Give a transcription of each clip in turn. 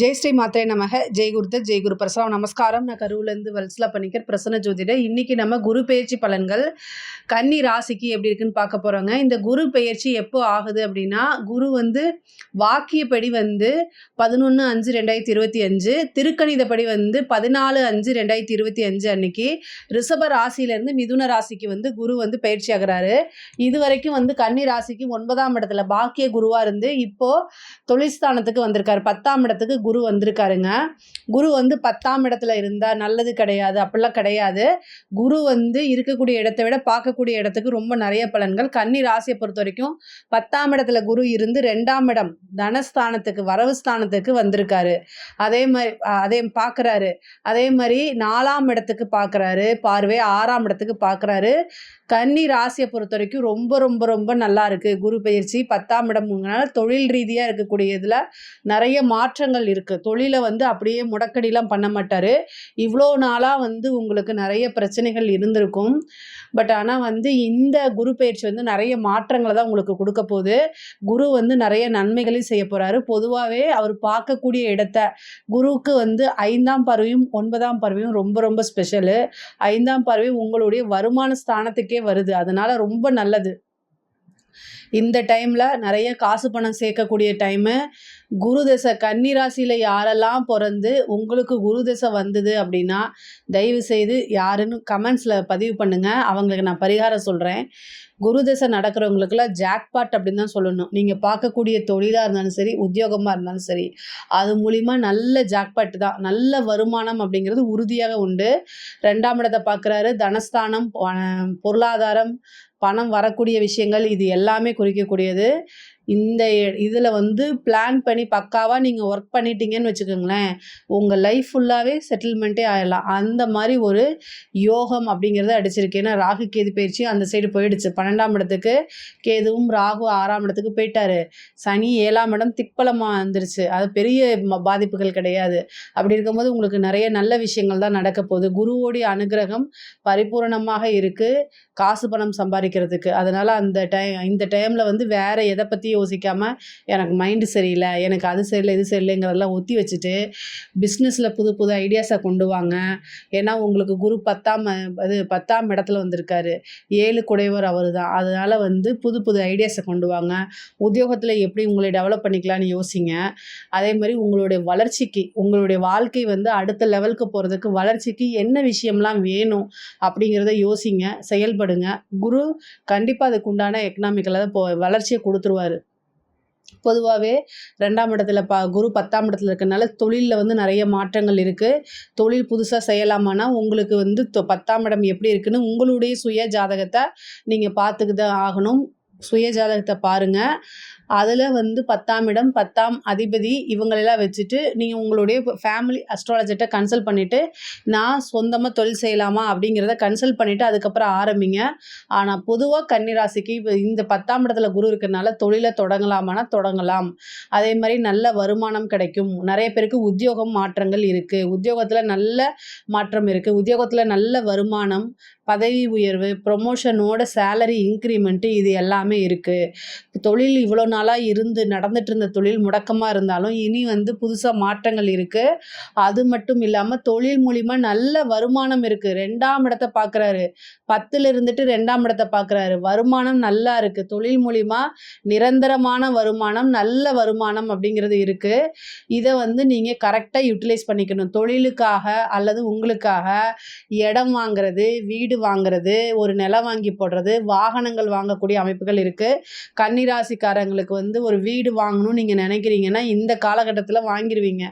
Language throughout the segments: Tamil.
ஜெய் ஸ்ரீ மாத்திரை நமக. ஜெய் குருத்த ஜெய் குரு பிரசவம் நமஸ்காரம். நான் கருவிலேருந்து வல்சலா பண்ணிக்கிற பிரசன்ன ஜோதிட இன்னைக்கு நம்ம குரு பெயர்ச்சி பலன்கள் கன்னி ராசிக்கு எப்படி இருக்குன்னு பார்க்க போகிறோங்க இந்த குரு பெயர்ச்சி எப்போ ஆகுது அப்படின்னா குரு வந்து வாக்கியப்படி வந்து பதினொன்று அஞ்சு ரெண்டாயிரத்தி இருபத்தி அஞ்சு திருக்கணிதப்படி வந்து பதினாலு அஞ்சு ரெண்டாயிரத்தி இருபத்தி அஞ்சு அன்னைக்கு ரிஷப ராசியிலேருந்து மிதுன ராசிக்கு வந்து குரு வந்து பயிற்சி ஆகிறாரு. இது வரைக்கும் வந்து கன்னி ராசிக்கு ஒன்பதாம் இடத்துல பாக்கிய குருவாக இருந்து இப்போது தொழில்ஸ்தானத்துக்கு வந்திருக்காரு. பத்தாம் இடத்துக்கு குரு வந்திருக்காருங்க. குரு வந்து பத்தாம் இடத்துல இருந்தால் நல்லது கிடையாது அப்படிலாம் கிடையாது. குரு வந்து இருக்கக்கூடிய இடத்த விட பார்க்கக்கூடிய இடத்துக்கு ரொம்ப நிறைய பலன்கள். கன்னி ராசியை பொறுத்த வரைக்கும் பத்தாம் இடத்துல குரு இருந்து ரெண்டாம் இடம் தனஸ்தானத்துக்கு வரவு ஸ்தானத்துக்கு வந்திருக்காரு. அதே மாதிரி அதே பார்க்குறாரு. அதே மாதிரி நாலாம் இடத்துக்கு பார்க்குறாரு பார்வை ஆறாம் இடத்துக்கு பார்க்குறாரு. கன்னி ராசியை பொறுத்த வரைக்கும் ரொம்ப ரொம்ப ரொம்ப நல்லா இருக்குது குரு பயிற்சி பத்தாம் இடம்னால தொழில் ரீதியாக இருக்கக்கூடிய இதில் நிறைய மாற்றங்கள் இருக்குது தொழிலை வந்து அப்படியே முடக்கடிலாம் பண்ண மாட்டார். இவ்வளோ நாளாக வந்து உங்களுக்கு நிறைய பிரச்சனைகள் இருந்திருக்கும். பட் ஆனால் வந்து இந்த குரு பயிற்சி வந்து நிறைய மாற்றங்களை தான் உங்களுக்கு கொடுக்க போகுது. குரு வந்து நிறைய நன்மைகளையும் செய்ய போகிறாரு பொதுவாகவே அவர் பார்க்கக்கூடிய இடத்த குருவுக்கு வந்து ஐந்தாம் பறவையும் ஒன்பதாம் பறவையும் ரொம்ப ரொம்ப ஸ்பெஷலு ஐந்தாம் பறவை உங்களுடைய வருமான ஸ்தானத்துக்கே வருது. அதனால் ரொம்ப நல்லது. இந்த டைமில் நிறைய காசு பணம் சேர்க்கக்கூடிய டைமு குரு தசை கன்னிராசியில் யாரெல்லாம் பிறந்து உங்களுக்கு குரு தசை வந்தது அப்படின்னா தயவு செய்து யாருன்னு கமெண்ட்ஸில் பதிவு பண்ணுங்கள் அவங்களுக்கு நான் பரிகாரம் சொல்கிறேன் குரு தசை நடக்கிறவங்களுக்குலாம் ஜாக்பாட் அப்படின்னு தான் சொல்லணும். நீங்கள் பார்க்கக்கூடிய தொழிலாக இருந்தாலும் சரி உத்தியோகமாக இருந்தாலும் சரி அது மூலிமா நல்ல ஜாக்பாட் தான். நல்ல வருமானம் அப்படிங்கிறது உறுதியாக உண்டு. ரெண்டாம் இடத்தை பார்க்குறாரு தனஸ்தானம் பொருளாதாரம் பணம் வரக்கூடிய விஷயங்கள் இது எல்லாமே குறிக்கக்கூடியது. இந்த இதில் வந்து பிளான் பண்ணி பக்காவாக நீங்கள் ஒர்க் பண்ணிட்டீங்கன்னு வச்சுக்கோங்களேன் உங்கள் லைஃப் ஃபுல்லாகவே செட்டில்மெண்ட்டே ஆயிடலாம். அந்த மாதிரி ஒரு யோகம் அப்படிங்கிறத அடிச்சிருக்கு. ஏன்னா ராகு கேது பயிற்சி அந்த சைடு போயிடுச்சு. பன்னெண்டாம் இடத்துக்கு கேதுவும் ராகு ஆறாம் இடத்துக்கு போயிட்டாரு. சனி ஏழாம் இடம் திக்பலமாக வந்துருச்சு. அது பெரிய பாதிப்புகள் கிடையாது. அப்படி இருக்கும்போது உங்களுக்கு நிறைய நல்ல விஷயங்கள் தான் நடக்க போகுது. குருவோடைய அனுகிரகம் பரிபூரணமாக இருக்குது காசு பணம் சம்பாதிக்கிறதுக்கு. அதனால் அந்த டைம் இந்த டைமில் வந்து வேறு எதை பற்றி யோசிக்காமல் எனக்கு மைண்டு சரியில்லை எனக்கு அது சரியில்லை இது சரியில்லைங்கிறதெல்லாம் ஒத்தி வச்சுட்டு பிஸ்னஸில் புது புது ஐடியாஸை கொண்டு வாங்க. ஏன்னா உங்களுக்கு குரு பத்தாம் அது பத்தாம் இடத்துல வந்திருக்காரு. ஏழு குடைவர் அவர் தான் அதனால் வந்து புது புது ஐடியாஸை கொண்டு வாங்க. உத்தியோகத்தில் எப்படி உங்களை டெவலப் பண்ணிக்கலாம்னு யோசிங்க. அதே மாதிரி உங்களுடைய வளர்ச்சிக்கு உங்களுடைய வாழ்க்கை வந்து அடுத்த லெவலுக்கு போகிறதுக்கு வளர்ச்சிக்கு என்ன விஷயம்லாம் வேணும் அப்படிங்கிறத யோசிங்க செயல்படுங்க. குரு கண்டிப்பாக அதுக்குண்டான எக்கனாமிக்கலாக போ வளர்ச்சியை கொடுத்துருவாரு. பொதுவாகவே ரெண்டாம் இடத்துல பா குரு பத்தாம் இடத்துல இருக்கனால தொழிலில் வந்து நிறைய மாற்றங்கள் இருக்குது தொழில் புதுசாக செய்யலாமான்னா உங்களுக்கு வந்து தொ- பத்தாம் இடம் எப்படி இருக்குன்னு உங்களுடைய சுய ஜாதகத்தை நீங்கள் பார்த்துக்கு தான் ஆகணும். சுய ஜாதகத்தை பாருங்கள் அதில் வந்து பத்தாம் இடம் பத்தாம் அதிபதி இவங்களெல்லாம் வச்சுட்டு நீங்கள் உங்களுடைய ஃபேமிலி அஸ்ட்ராலஜர்கிட்ட கன்சல்ட் பண்ணிவிட்டு நான் சொந்தமாக தொழில் செய்யலாமா அப்படிங்கிறத கன்சல்ட் பண்ணிவிட்டு அதுக்கப்புறம் ஆரம்பிங்க. ஆனால் பொதுவாக கன்னிராசிக்கு இப்போ இந்த பத்தாம் இடத்துல குரு இருக்கிறனால தொழிலை தொடங்கலாமானா தொடங்கலாம். அதே மாதிரி நல்ல வருமானம் கிடைக்கும். நிறைய பேருக்கு உத்தியோகம் மாற்றங்கள் இருக்குது உத்தியோகத்தில் நல்ல மாற்றம் இருக்குது உத்தியோகத்தில் நல்ல வருமானம் பதவி உயர்வு ப்ரொமோஷனோட சேலரி இன்க்ரிமெண்ட்டு இது எல்லாமே இருக்குது தொழில் இவ்வளோ நாளாக இருந்து நடந்துட்டு இருந்த தொழில் முடக்கமாக இருந்தாலும் இனி வந்து புதுசாக மாற்றங்கள் இருக்குது அது மட்டும் இல்லாமல் தொழில் மூலிமா நல்ல வருமானம் இருக்குது ரெண்டாம் இடத்த பார்க்குறாரு பத்தில் இருந்துட்டு ரெண்டாம் இடத்த பார்க்குறாரு வருமானம் நல்லா இருக்குது தொழில் மூலிமா நிரந்தரமான வருமானம் நல்ல வருமானம் அப்படிங்கிறது இருக்குது இதை வந்து நீங்கள் கரெக்டாக யூட்டிலைஸ் பண்ணிக்கணும். தொழிலுக்காக அல்லது உங்களுக்காக இடம் வாங்குறது வீடு வாங்குறது ஒரு நிலம் வாங்கி போடுறது வாகனங்கள் வாங்கக்கூடிய அமைப்புகள் இருக்குது கன்னிராசிக்காரங்களுக்கு வந்து ஒரு வீடு வாங்கணும்னு நீங்கள் நினைக்கிறீங்கன்னா இந்த காலகட்டத்தில் வாங்கிடுவீங்க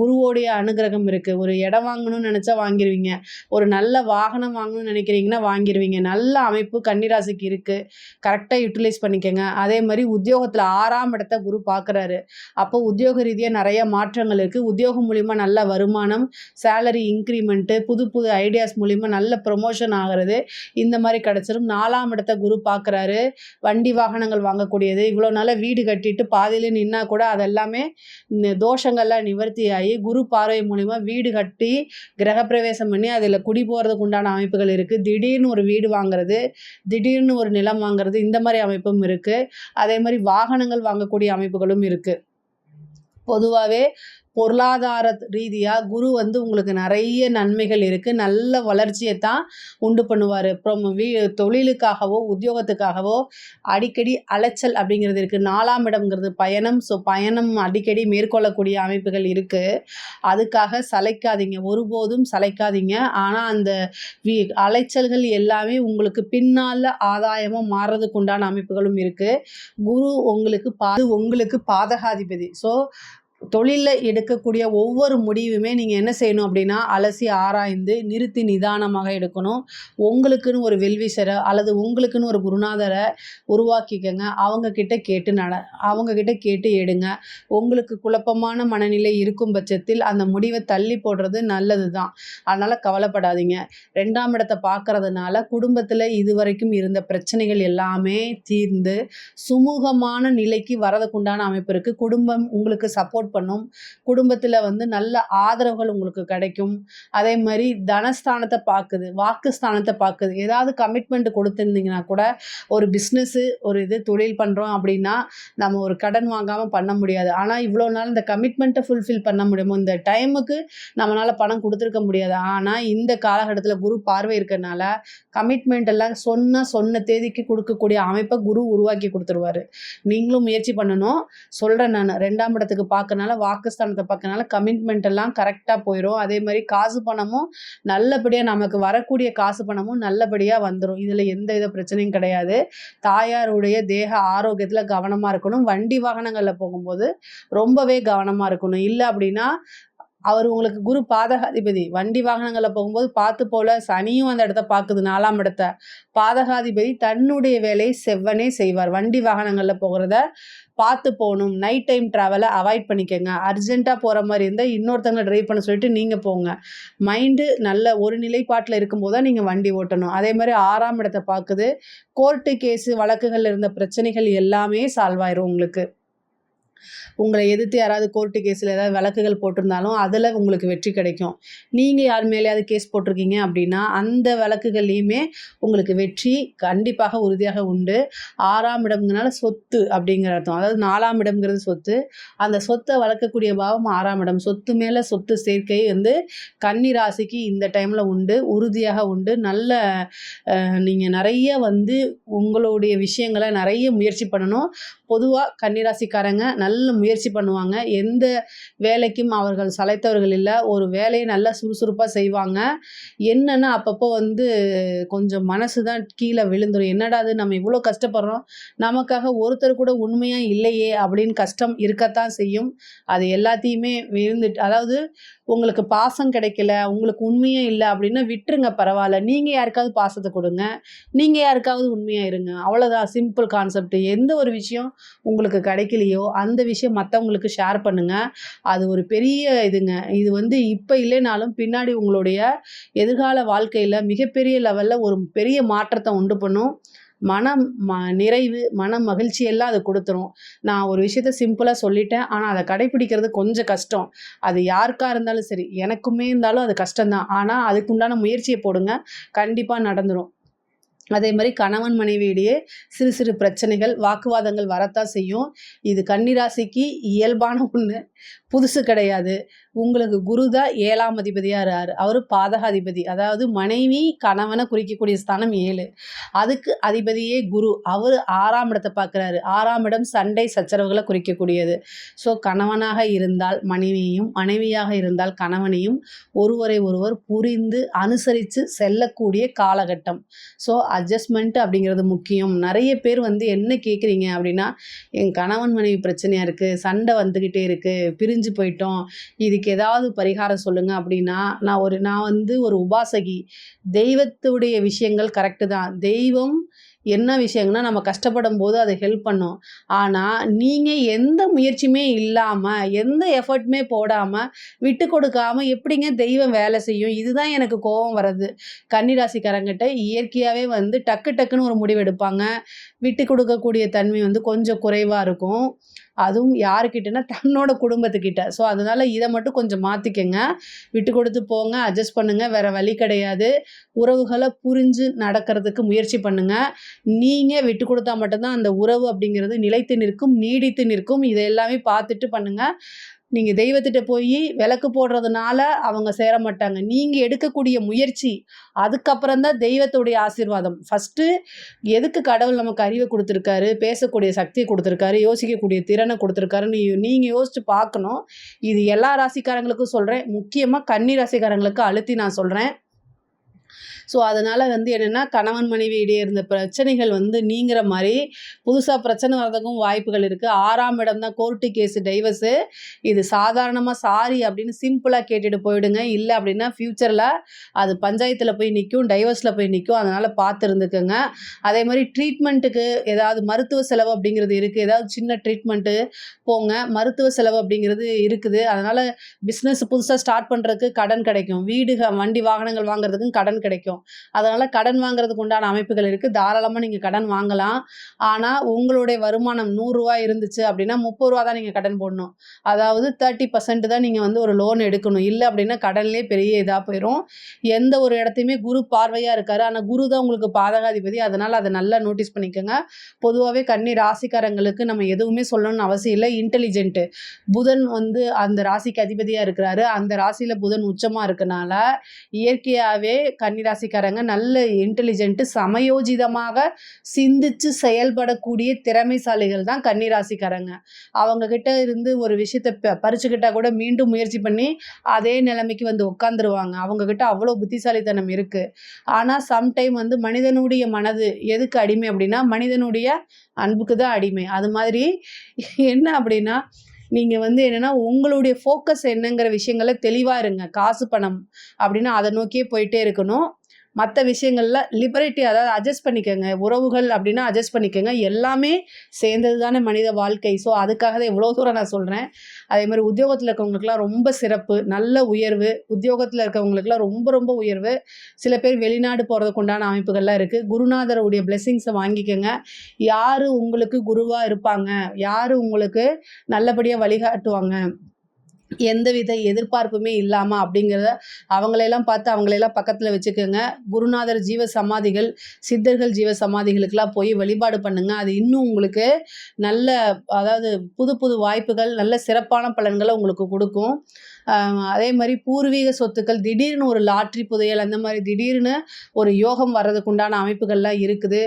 குருவோடைய அனுகிரகம் இருக்குது ஒரு இடம் வாங்கணும்னு நினச்சா வாங்கிடுவீங்க ஒரு நல்ல வாகனம் வாங்கணும்னு நினைக்கிறீங்கன்னா வாங்கிடுவீங்க நல்ல அமைப்பு கன்னிராசிக்கு இருக்குது கரெக்டாக யூட்டிலைஸ் பண்ணிக்கோங்க. அதே மாதிரி உத்தியோகத்தில் ஆறாம் இடத்த குரு பார்க்குறாரு அப்போ உத்தியோக ரீதியாக நிறைய மாற்றங்கள் இருக்குது உத்தியோகம் மூலிமா நல்ல வருமானம் சேலரி இன்க்ரிமெண்ட்டு புது புது ஐடியாஸ் மூலிமா நல்ல ப்ரொமோஷன் ஆகிறது இந்த மாதிரி கிடச்சிரும். நாலாம் இடத்த குரு பார்க்குறாரு வண்டி வாகனங்கள் வாங்கக்கூடியது. இவ்வளோ நாள் வீடு கட்டிட்டு பாதியில நின்னா கூட அதெல்லாமே இந்த தோஷங்கள்லாம் நிவர்த்தி ஆகி குரு பார்வை மூலிமா வீடு கட்டி கிரகப்பிரவேசம் பண்ணி அதில் குடி போகிறதுக்கு உண்டான அமைப்புகள் இருக்குது திடீர்னு ஒரு வீடு வாங்குறது திடீர்னு ஒரு நிலம் வாங்குறது இந்த மாதிரி அமைப்பும் இருக்குது அதே மாதிரி வாகனங்கள் வாங்கக்கூடிய அமைப்புகளும் இருக்குது பொதுவாகவே பொருளாதார ரீதியாக குரு வந்து உங்களுக்கு நிறைய நன்மைகள் இருக்குது நல்ல வளர்ச்சியை தான் உண்டு பண்ணுவார் அப்புறம் வீ தொழிலுக்காகவோ, உத்தியோகத்துக்காகவோ அடிக்கடி அலைச்சல் அப்படிங்கிறது இருக்குது நாலாம் இடம்ங்கிறது பயணம். ஸோ பயணம் அடிக்கடி மேற்கொள்ளக்கூடிய அமைப்புகள் இருக்குது அதுக்காக சளைக்காதீங்க. ஒருபோதும் சளைக்காதீங்க. ஆனால் அந்த வீ அலைச்சல்கள் எல்லாமே உங்களுக்கு பின்னால் ஆதாயமாக மாறுறதுக்கு உண்டான அமைப்புகளும் இருக்குது குரு உங்களுக்கு பா உங்களுக்கு பாதகாதிபதி. ஸோ தொழிலில் எடுக்கக்கூடிய ஒவ்வொரு முடிவுமே நீங்கள் என்ன செய்யணும் அப்படின்னா, அலசி ஆராய்ந்து நிறுத்தி நிதானமாக எடுக்கணும். உங்களுக்குன்னு ஒரு வெல்விசரை அல்லது உங்களுக்குன்னு ஒரு குருநாதரை உருவாக்கிக்கங்க. அவங்கக்கிட்ட கேட்டு நட அவங்கக்கிட்ட கேட்டு எடுங்க. உங்களுக்கு குழப்பமான மனநிலை இருக்கும் பட்சத்தில் அந்த முடிவை தள்ளி போடுறது நல்லது தான். அதனால் கவலைப்படாதீங்க. ரெண்டாம் இடத்த பார்க்கறதுனால குடும்பத்தில் இதுவரைக்கும் இருந்த பிரச்சனைகள் எல்லாமே தீர்ந்து, சுமூகமான நிலைக்கு வரதுக்குண்டான அமைப்பு இருக்குது குடும்பம் உங்களுக்கு சப்போர்ட் பண்ணும். குடும்பத்தில் வந்து நல்ல ஆதரவுகள் உங்களுக்கு கிடைக்கும். அதே மாதிரி தனஸ்தானத்தை பார்க்குது. வாக்குஸ்தானத்த பார்க்குது. ஏதாவது கமிட்மெண்ட் கொடுத்துருந்தீங்கன்னா கூட, ஒரு பிஸ்னஸ்ஸு ஒரு இது தொழில் பண்ணுறோம் அப்படின்னா, நம்ம ஒரு கடன் வாங்காமல் பண்ண முடியாது. ஆனால் இவ்வளோ நாள் இந்த கமிட்மெண்ட்டை ஃபுல்ஃபில் பண்ண முடியுமோ, இந்த டைமுக்கு நம்மளால் பணம் கொடுத்துருக்க முடியாது. ஆனால் இந்த காலகட்டத்தில் குரு பார்வை இருக்கிறனால கமிட்மெண்ட் எல்லாம் சொன்ன சொன்ன தேதிக்கு கொடுக்கக்கூடிய அமைப்பை குரு உருவாக்கி கொடுத்துருவாரு நீங்களும் முயற்சி பண்ணணும். சொல்கிறேன் நான் ரெண்டாம் இடத்துக்கு பார்க்கறதுனால வாக்குஸ்தானத்தை பார்க்கறதுனால கமிட்மெண்ட் எல்லாம் கரெக்டாக போயிடும் அதே மாதிரி காசு பணமும் நல்லபடியாக நமக்கு வரக்கூடிய காசு பணமும் நல்லபடியாக வந்துடும் இதில் எந்த வித பிரச்சனையும் கிடையாது. தாயாருடைய தேக ஆரோக்கியத்தில் கவனமாக இருக்கணும். வண்டி வாகனங்களில் போகும்போது ரொம்பவே கவனமாக இருக்கணும். இல்லை அப்படின்னா, அவர் உங்களுக்கு குரு பாதகாதிபதி. வண்டி வாகனங்களில் போகும்போது பார்த்து போல சனியும் அந்த இடத்த பார்க்குது நாலாம் இடத்த. பாதகாதிபதி தன்னுடைய வேலையை செவ்வனே செய்வார். வண்டி வாகனங்களில் போகிறத பார்த்து போகணும் நைட் டைம் ட்ராவலை அவாய்ட் பண்ணிக்கோங்க அர்ஜென்ட்டாக போகிற மாதிரி இருந்தால் இன்னொருத்தவங்களை ட்ரைவ் பண்ண சொல்லிட்டு நீங்கள் போங்க. மைண்டு நல்ல ஒரு நிலைப்பாட்டில் இருக்கும்போது தான் நீங்கள் வண்டி ஓட்டணும். அதே மாதிரி ஆறாம் இடத்த பார்க்குது. கோர்ட்டு கேஸு வழக்குகளில் இருந்த பிரச்சனைகள் எல்லாமே சால்வ் ஆயிரும் உங்களுக்கு. உங்களை எதிர்த்து யாராவது கோர்ட்டு கேஸில் ஏதாவது வழக்குகள் போட்டிருந்தாலும், அதில் உங்களுக்கு வெற்றி கிடைக்கும். நீங்கள் யார் மேலேயாவது கேஸ் போட்டிருக்கீங்க அப்படின்னா, அந்த விளக்குகள்லையுமே உங்களுக்கு வெற்றி கண்டிப்பாக உறுதியாக உண்டு. ஆறாம் இடம்ங்கிறனால சொத்து அப்படிங்கிற அர்த்தம். அதாவது நாலாம் இடம்ங்கிறது சொத்து. அந்த சொத்தை வளர்க்கக்கூடிய பாவம் ஆறாம் இடம். சொத்து மேலே சொத்து சேர்க்கை வந்து கன்னி ராசிக்கு இந்த டைமில் உண்டு. உறுதியாக உண்டு. நல்ல நீங்கள் நிறைய வந்து உங்களுடைய விஷயங்களை நிறைய முயற்சி பண்ணணும். பொதுவாக கன்னிராசிக்காரங்க நல்ல முயற்சி பண்ணுவாங்க. எந்த வேலைக்கும் அவர்கள் சளைத்தவர்கள் இல்லை ஒரு வேலையை நல்லா சுறுசுறுப்பாக செய்வாங்க. என்னன்னா, அப்பப்போ வந்து கொஞ்சம் மனசு தான் கீழே விழுந்துடும் என்னடா இது நம்ம இவ்வளோ கஷ்டப்படுறோம். நமக்காக ஒருத்தர் கூட உண்மையாக இல்லையே அப்படின்னு கஷ்டம் இருக்கத்தான் செய்யும். அது எல்லாத்தையுமே விழுந்துட்டு அதாவது உங்களுக்கு பாசம் கிடைக்கல, உங்களுக்கு உண்மையே இல்லை அப்படின்னா விட்டுருங்க பரவாயில்ல நீங்கள் யாருக்காவது பாசத்தை கொடுங்க நீங்கள் யாருக்காவது உண்மையாக இருங்க. அவ்வளோதான் சிம்பிள் கான்செப்ட். எந்த ஒரு விஷயம் உங்களுக்கு கிடைக்கலையோ, அந்த அந்த விஷயம் மற்றவங்களுக்கு ஷேர் பண்ணுங்க. அது ஒரு பெரிய இதுங்க. இது வந்து இப்போ இல்லைனாலும் பின்னாடி உங்களுடைய எதிர்கால வாழ்க்கையில் மிகப்பெரிய லெவலில் ஒரு பெரிய மாற்றத்தை உண்டு பண்ணும். மனம் ம நிறைவு, மன மகிழ்ச்சி எல்லாம் அது கொடுத்துரும் நான் ஒரு விஷயத்த சிம்பிளாக சொல்லிட்டேன். ஆனால் அதை கடைப்பிடிக்கிறது கொஞ்சம் கஷ்டம். அது யாருக்காக இருந்தாலும் சரி. எனக்குமே இருந்தாலும் அது கஷ்டம் தான். அதுக்குண்டான முயற்சியை போடுங்க. கண்டிப்பாக நடந்துடும் அதே மாதிரி கணவன் மனைவியிடையே சிறு சிறு பிரச்சனைகள், வாக்குவாதங்கள் வரத்தான் செய்யும். இது கன்னிராசிக்கு இயல்பான ஒன்று புதுசு கிடையாது. உங்களுக்கு குரு தான் 7ஆம் அதிபதியா இருக்காரு. அவர் பாதகாதிபதி. அதாவது மனைவி, கணவனை குறிக்கக்கூடிய ஸ்தானம் ஏழு அதுக்கு அதிபதியே குரு. அவர் ஆறாம் இடத்தை பார்க்குறாரு. ஆறாம் இடம் சண்டை, சச்சரவுகளை குறிக்கக்கூடியது. ஸோ கணவனாக இருந்தால் மனைவியையும், மனைவியாக இருந்தால் கணவனையும் ஒருவரை ஒருவர் புரிந்து அனுசரித்து செல்லக்கூடிய காலகட்டம். ஸோ அட்ஜஸ்ட்மெண்ட் அப்படிங்கிறது முக்கியம். நிறைய பேர் வந்து என்ன கேட்குறீங்க அப்படின்னா, என் கணவன் மனைவி பிரச்சனையாக இருக்குது சண்டை வந்துக்கிட்டே இருக்குது பிரிஞ்சு போயிட்டோம். இதுக்கு ஏதாவது பரிகாரம் சொல்லுங்க அப்படின்னா, நான் ஒரு நான் வந்து ஒரு உபாசகி. தெய்வத்துடைய விஷயங்கள் கரெக்டு தான். தெய்வம் என்ன விஷயங்கன்னா, நம்ம கஷ்டப்படும் போது அதை ஹெல்ப் பண்ணும். ஆனால் நீங்கள் எந்த முயற்சியுமே இல்லாமல் எந்த எஃபர்ட்டுமே போடாமல் விட்டு கொடுக்காம எப்படிங்க தெய்வம் வேலை செய்யும்? இதுதான் எனக்கு கோபம் வர்றது. கன்னிராசிக்காரங்கிட்ட இயற்கையாகவே வந்து டக்கு டக்குன்னு ஒரு முடிவு எடுப்பாங்க. விட்டு கொடுக்கக்கூடிய தன்மை வந்து கொஞ்சம் குறைவாக இருக்கும். அதுவும் யாருக்கிட்டனா, தன்னோட குடும்பத்துக்கிட்ட. ஸோ அதனால் இதை மட்டும் கொஞ்சம் மாற்றிக்கங்க விட்டு கொடுத்து போங்க. அட்ஜஸ்ட் பண்ணுங்கள் வேறு வழி கிடையாது. உறவுகளை புரிஞ்சு நடக்கிறதுக்கு முயற்சி பண்ணுங்கள் நீங்கள் விட்டு கொடுத்தா மட்டும்தான் அந்த உறவு அப்படிங்கிறது நிலைத்து நிற்கும், நீடித்து நிற்கும். இதை எல்லாமே பார்த்துட்டு பண்ணுங்கள் நீங்கள் தெய்வத்திட்ட போய் விளக்கு போடுறதுனால அவங்க சேர மாட்டாங்க. நீங்கள் எடுக்கக்கூடிய முயற்சி, அதுக்கப்புறம் தான் தெய்வத்துடைய ஆசீர்வாதம். ஃபர்ஸ்ட்டு எதுக்கு கடவுள் நமக்கு அறிவை கொடுத்துருக்காரு பேசக்கூடிய சக்தியை கொடுத்துருக்காரு யோசிக்கக்கூடிய திறனை கொடுத்துருக்காருன்னு நீங்கள் யோசிச்சு பார்க்கணும். இது எல்லா ராசிக்காரங்களுக்கும் சொல்கிறேன் முக்கியமாக கன்னி ராசிக்காரங்களுக்கு அழுத்தி நான் சொல்கிறேன் ஸோ, அதனால் வந்து என்னென்னா கணவன் மனைவி இடையே இருந்த பிரச்சனைகள் வந்து நீங்கிற மாதிரி புதுசாக பிரச்சனை வர்றதுக்கும் வாய்ப்புகள் இருக்குது ஆறாம் இடம் தான் கோர்ட்டு கேஸு, டைவர்ஸு. இது சாதாரணமாக சாரி அப்படின்னு சிம்பிளாக கேட்டுட்டு போயிடுங்க. இல்லை அப்படின்னா ஃப்யூச்சரில் அது பஞ்சாயத்தில் போய் நிற்கும் டைவர்ஸில் போய் நிற்கும் அதனால் பார்த்துருந்துக்குங்க அதே மாதிரி ட்ரீட்மெண்ட்டுக்கு ஏதாவது மருத்துவ செலவு அப்படிங்கிறது இருக்குது ஏதாவது சின்ன ட்ரீட்மெண்ட்டு போங்க. மருத்துவ செலவு அப்படிங்கிறது இருக்குது. அதனால் பிஸ்னஸ் புதுசாக ஸ்டார்ட் பண்ணுறதுக்கு கடன் கிடைக்கும். வீடு, வண்டி, வாகனங்கள் வாங்குறதுக்கும் கடன் கிடைக்கும். அதனால கடன் வாங்குறதுக்கு உண்டான அமைப்புகள் இருக்கு. தாராளமா நீங்க கடன் வாங்கலாம். ஆனா, உங்களுடைய வருமானம் நூறுரூவா இருந்துச்சு அப்படின்னா, முப்பது ரூபா தான் நீங்க கடன் போடணும். அதாவது 30% தான் நீங்க வந்து ஒரு லோன் எடுக்கணும். இல்ல அப்படின்னா கடன்லயே பெரிய இதாக போயிடும் எந்த ஒரு இடத்தையுமே குரு பார்வையா இருக்காரு. ஆனா, குரு தான் உங்களுக்கு பாதகாதிபதி. அதனால அதை நல்லா நோட்டீஸ் பண்ணிக்கோங்க பொதுவாகவே கன்னி ராசிக்காரங்களுக்கு நம்ம எதுவுமே சொல்லணும்னு அவசியம் இல்லை இன்டெலிஜென்ட். புதன் வந்து அந்த ராசிக்கு அதிபதியா இருக்கிறாரு. அந்த ராசியில புதன் உச்சமா இருக்கனால, இயற்கையாவே கன்னி ராசிக்காரங்க நல்ல இன்டெலிஜென்ட் சமயோஜிதமாக சிந்திச்சு செயல்படக்கூடிய திறமைசாலிகள் தான் கன்னி ராசிக்காரங்க. அவங்க கிட்ட இருந்து ஒரு விஷயத்த ப பறிச்சுக்கிட்டா கூட மீண்டும் முயற்சி பண்ணி, அதே நிலைமைக்கு வந்து உட்காந்துருவாங்க. அவங்க கிட்ட அவ்வளோ புத்திசாலித்தனம் இருக்கு. ஆனால் சம்டைம் வந்து மனிதனுடைய மனது எதுக்கு அடிமை அப்படின்னா, மனிதனுடைய அன்புக்கு தான் அடிமை. அது மாதிரி என்ன அப்படின்னா, நீங்கள் வந்து என்னன்னா, உங்களுடைய ஃபோக்கஸ் என்னங்கிற விஷயங்கள தெளிவாக இருங்க. காசு, பணம் அப்படின்னா அதை நோக்கியே போயிட்டே இருக்கணும். மற்ற விஷயங்களில் லிபரேட்டி அதாவது அட்ஜஸ்ட் பண்ணிக்கோங்க உறவுகள் அப்படின்னா அட்ஜஸ்ட் பண்ணிக்கோங்க எல்லாமே சேர்ந்தது தானே மனித வாழ்க்கை. ஸோ, அதுக்காக தான் இவ்வளோ தூரம் நான் சொல்கிறேன் அதே மாதிரி உத்தியோகத்தில் இருக்கவங்களுக்குலாம் ரொம்ப சிறப்பு. நல்ல உயர்வு. உத்தியோகத்தில் இருக்கவங்களுக்குலாம் ரொம்ப ரொம்ப உயர்வு. சில பேர் வெளிநாடு போகிறதுக்கு உண்டான அமைப்புகள்லாம் இருக்குது குருநாதருடைய பிளெஸ்ஸிங்ஸ வாங்கிக்கோங்க யார் உங்களுக்கு குருவாக இருப்பாங்க? யார் உங்களுக்கு நல்லபடியாக வழிகாட்டுவாங்க? எந்தவித எதிர்பார்ப்புமே இல்லாமல் அப்படிங்கிறத அவங்களையெல்லாம் பார்த்து அவங்களையெல்லாம் பக்கத்தில் வச்சுக்கோங்க. குருநாதர் ஜீவ சமாதிகள், சித்தர்கள் ஜீவ சமாதிகளுக்கெல்லாம் போய் வழிபாடு பண்ணுங்கள் அது இன்னும் உங்களுக்கு நல்ல அதாவது புது புது வாய்ப்புகள், நல்ல சிறப்பான பலன்களை உங்களுக்கு கொடுக்கும். அதே மாதிரி பூர்வீக சொத்துக்கள் திடீர்னு ஒரு லாட்ரி புதையல் அந்த மாதிரி திடீர்னு ஒரு யோகம் வர்றதுக்கு உண்டான அமைப்புகள்லாம் இருக்குது.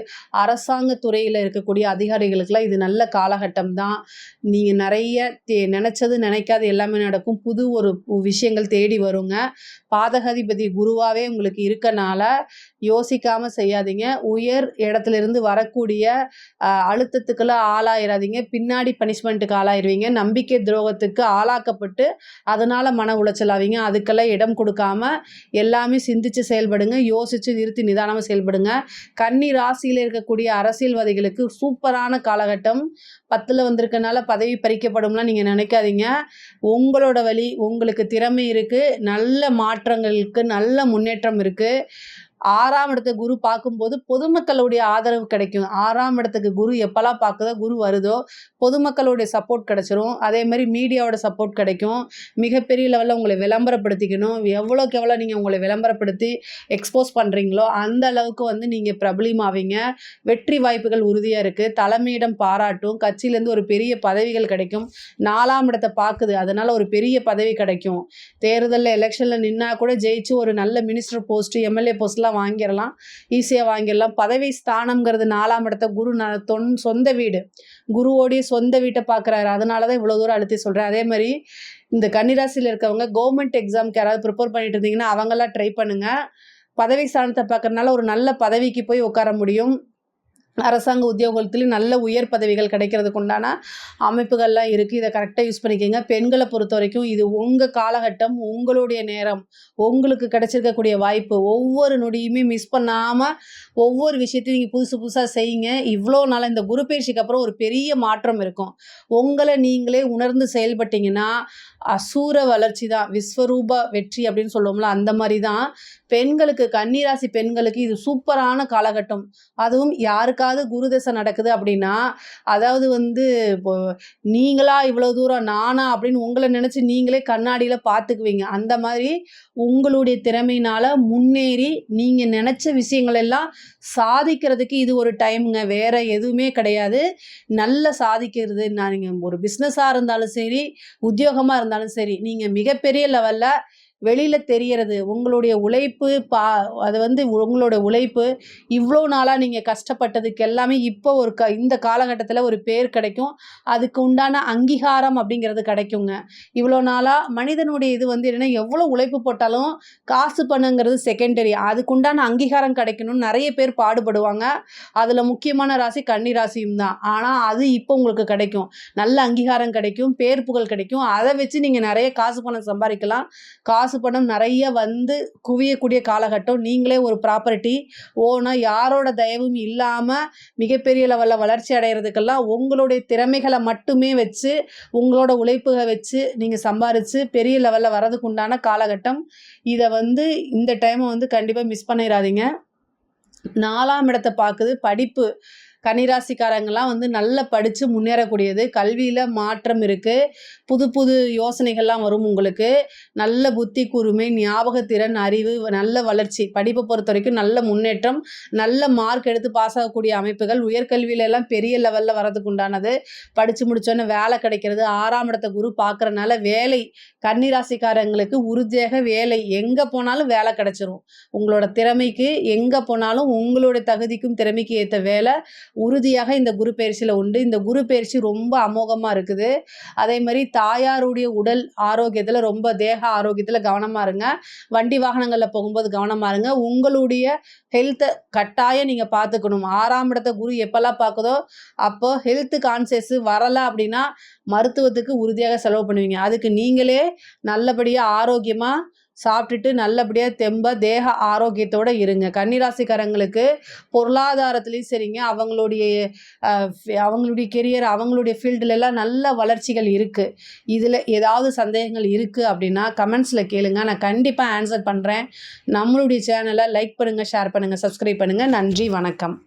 அரசாங்க துறையில் இருக்கக்கூடிய அதிகாரிகளுக்கெல்லாம் இது நல்ல காலகட்டம் தான். நீங்கள் நிறைய தே நினச்சது நினைக்காது எல்லாமே நடக்கும். புது ஒரு விஷயங்கள் தேடி வருங்க. பாதகாதிபதி குருவாகவே உங்களுக்கு இருக்கனால, யோசிக்காம செய்யாதீங்க. உயர் இடத்திலிருந்து வரக்கூடிய அழுத்தத்துக்கெல்லாம் ஆளாயிராதீங்க. பின்னாடி பனிஷ்மெண்ட்டுக்கு ஆளாயிருவீங்க. நம்பிக்கை துரோகத்துக்கு ஆளாக்கப்பட்டு, அதனால மன உளைச்சல் ஆவீங்க. அதுக்கெல்லாம் இடம் கொடுக்காம எல்லாமே சிந்திச்சு செயல்படுங்க. யோசிச்சு நிறுத்தி நிதானமா செயல்படுங்க. கன்னி ராசியில இருக்கக்கூடிய அரசியல்வாதிகளுக்கு சூப்பரான காலகட்டம். 10ல வந்திருக்கனால பதவி பறிக்கப்படும்லாம் நீங்க நினைக்காதீங்க உங்களோட வழி, உங்களுக்கு திறமை இருக்கு. நல்ல மாற்றங்களுக்கு நல்ல முன்னேற்றம் இருக்கு. ஆறாம் இடத்த குரு பார்க்கும்போது பொதுமக்களுடைய ஆதரவு கிடைக்கும். ஆறாம் இடத்துக்கு குரு எப்போல்லாம் பார்க்குதோ, குரு வருதோ, பொதுமக்களுடைய சப்போர்ட் கிடைச்சிரும். அதே மாதிரி மீடியாவோட சப்போர்ட் கிடைக்கும். மிகப்பெரிய லெவலில் உங்களை விளம்பரப்படுத்திக்கணும். எவ்வளோக்கு எவ்வளோ நீங்கள் உங்களை விளம்பரப்படுத்தி எக்ஸ்போஸ் பண்ணுறீங்களோ அந்த அளவுக்கு வந்து நீங்கள் பிரபலியமாவீங்க. வெற்றி வாய்ப்புகள் உறுதியாக இருக்குது தலைமையிடம் பாராட்டும். கட்சியிலேருந்து ஒரு பெரிய பதவிகள் கிடைக்கும். நாலாம் இடத்த பார்க்குது. அதனால் ஒரு பெரிய பதவி கிடைக்கும். தேர்தலில் எலெக்ஷனில் நின்னா கூட ஜெயிச்சு ஒரு நல்ல மினிஸ்டர் போஸ்ட்டு எம்.எல்.ஏ போஸ்ட்லாம் வாங்கிடலாம் ஈஸியாக வாங்கிடலாம் பதவி ஸ்தானம்ங்கிறது நாலாம் இடத்த குரு ந தொன் சொந்த வீடு. குருவோடைய சொந்த வீட்டை பார்க்குறாரு. அதனால தான் இவ்வளோ தூரம் அழுத்தி சொல்கிறேன் அதே மாதிரி இந்த கன்னிராசியில் இருக்கவங்க கவர்மெண்ட் எக்ஸாம்க்கு யாராவது ப்ரிப்பேர் பண்ணிட்டு இருந்தீங்கன்னா, அவங்கெல்லாம் ட்ரை பண்ணுங்கள் பதவி ஸ்தானத்தை பார்க்கறனால ஒரு நல்ல பதவிக்கு போய் உட்கார முடியும். அரசாங்க உத்தியோகத்துலேயும் நல்ல உயர் பதவிகள் கிடைக்கிறதுக்கு உண்டான அமைப்புகள்லாம் இருக்கு. இதை கரெக்டாக யூஸ் பண்ணிக்கோங்க பெண்களை பொறுத்த பொறுத்தவரைக்கும் இது உங்க காலகட்டம், உங்களுடைய நேரம். உங்களுக்கு கிடைச்சிருக்கக்கூடிய வாய்ப்பு. ஒவ்வொரு நொடியுமே மிஸ் பண்ணாம, ஒவ்வொரு விஷயத்தையும் நீங்கள் புதுசு புதுசாக செய்யுங்க. இவ்வளோ நாள் இந்த குரு அப்புறம் ஒரு பெரிய மாற்றம் இருக்கும். உங்களை நீங்களே உணர்ந்து செயல்பட்டீங்கன்னா, அசூர வளர்ச்சி தான். விஸ்வரூப வெற்றி அப்படின்னு சொல்லுவோம்ல, அந்த மாதிரி தான். பெண்களுக்கு கன்னிராசி பெண்களுக்கு இது சூப்பரான காலகட்டம். அதுவும் யாருக்காவது குரு தசை நடக்குது அப்படின்னா அதாவது வந்து இப்போ நீங்களா இவ்வளோ தூரம் நானா அப்படின்னு உங்களை நினச்சி நீங்களே கண்ணாடியில் பார்த்துக்குவீங்க அந்த மாதிரி உங்களுடைய திறமையினால் முன்னேறி நீங்கள் நினச்ச விஷயங்கள் எல்லாம் சாதிக்கிறதுக்கு இது ஒரு டைமுங்க வேற எதுவுமே கிடையாது. நல்ல சாதிக்கிறது நான் நீங்கள் ஒரு பிஸ்னஸாக இருந்தாலும் சரி உத்தியோகமாக இருந்தாலும் சரி நீங்கள் மிகப்பெரிய லெவலில் வெளியில் தெரியறது உங்களுடைய உழைப்பு பா அது வந்து உங்களோட உழைப்பு. இவ்வளோ நாளாக நீங்கள் கஷ்டப்பட்டதுக்கு எல்லாமே இப்போ ஒரு க இந்த காலகட்டத்தில் ஒரு பேர் கிடைக்கும். அதுக்கு உண்டான அங்கீகாரம் அப்படிங்கிறது கிடைக்குங்க. இவ்வளோ நாளாக மனிதனுடைய இது வந்து என்னென்னா எவ்வளோ உழைப்பு போட்டாலும் காசு பண்ணுங்கிறது செகண்டரி அதுக்கு உண்டான அங்கீகாரம் கிடைக்கணும்னு நிறைய பேர் பாடுபடுவாங்க. அதில் முக்கியமான ராசி கன்னி ராசியும் தான். ஆனால் அது இப்போ உங்களுக்கு கிடைக்கும். நல்ல அங்கீகாரம் கிடைக்கும் பேர் புகழ் கிடைக்கும். அதை வச்சு நீங்கள் நிறைய காசு பணம் சம்பாதிக்கலாம். காசு பணம் நிறைய வந்து குவியக்கூடிய காலகட்டம். நீங்களே ஒரு ப்ராப்பர்ட்டி ஓனா யாரோட தயவும் இல்லாமல் மிகப்பெரிய லெவலில் வளர்ச்சி அடைகிறதுக்கெல்லாம் உங்களுடைய திறமைகளை மட்டுமே வச்சு உங்களோட உழைப்புகளை வச்சு நீங்கள் சம்பாரித்து பெரிய லெவலில் வரதுக்கு உண்டான காலகட்டம். இதை வந்து இந்த டைமை வந்து கண்டிப்பாக மிஸ் பண்ணிடாதீங்க. நாலாம் இடத்தை பார்க்குது படிப்பு. கன்னிராசிக்காரங்கெல்லாம் வந்து நல்லா படித்து முன்னேறக்கூடியது. கல்வியில் மாற்றம் இருக்குது புது புது யோசனைகள்லாம் வரும் உங்களுக்கு. நல்ல புத்தி கூர்மை ஞாபகத்திறன் அறிவு நல்ல வளர்ச்சி. படிப்பை பொறுத்த வரைக்கும் நல்ல முன்னேற்றம் நல்ல மார்க் எடுத்து பாஸ் ஆகக்கூடிய அமைப்புகள் உயர்கல்வியில எல்லாம் பெரிய லெவலில் வரதுக்கு உண்டானது. படித்து முடிச்சோன்னே வேலை கிடைக்கிறது. ஆறாம் இடத்த குரு பார்க்குறனால வேலை. கன்னிராசிக்காரங்களுக்கு உறுதியாக வேலை. எங்கே போனாலும் வேலை கிடைச்சிரும். உங்களோட திறமைக்கு எங்கே போனாலும் உங்களுடைய தகுதிக்கும் திறமைக்கு ஏற்ற வேலை. உறுதியாக இந்த குரு பயிற்சியில் உண்டு. இந்த குரு பயிற்சி ரொம்ப அமோகமாக இருக்குது. அதே மாதிரி தாயாருடைய உடல் ஆரோக்கியத்தில் ரொம்ப தேக ஆரோக்கியத்தில் கவனமாக இருங்க. வண்டி வாகனங்களில் போகும்போது கவனமாக இருங்க. உங்களுடைய ஹெல்த்தை கட்டாயம் நீங்கள் பார்த்துக்கணும். ஆறாம் இடத்த குரு எப்போல்லாம் பார்க்குதோ அப்போ ஹெல்த் கான்சியஸ் வரலை அப்படின்னா மருத்துவத்துக்கு உறுதியாக செலவு பண்ணுவீங்க. அதுக்கு நீங்களே நல்லபடியாக ஆரோக்கியமாக சாப்பிட்டுட்டு நல்லபடியாக தெம்பாக தேக ஆரோக்கியத்தோடு இருங்க. கன்னிராசிக்காரங்களுக்கு பொருளாதாரத்துலேயும் சரிங்க. அவங்களுடைய அவங்களுடைய கெரியர் அவங்களுடைய ஃபீல்டுலலாம் நல்ல வளர்ச்சிகள் இருக்குது இதில் ஏதாவது சந்தேகங்கள் இருக்குது அப்படின்னா கமெண்ட்ஸில் கேளுங்க. நான் கண்டிப்பாக ஆன்சர் பண்ணுறேன் நம்மளுடைய சேனலை லைக் பண்ணுங்கள் ஷேர் பண்ணுங்கள் சப்ஸ்கிரைப் பண்ணுங்கள் நன்றி வணக்கம்.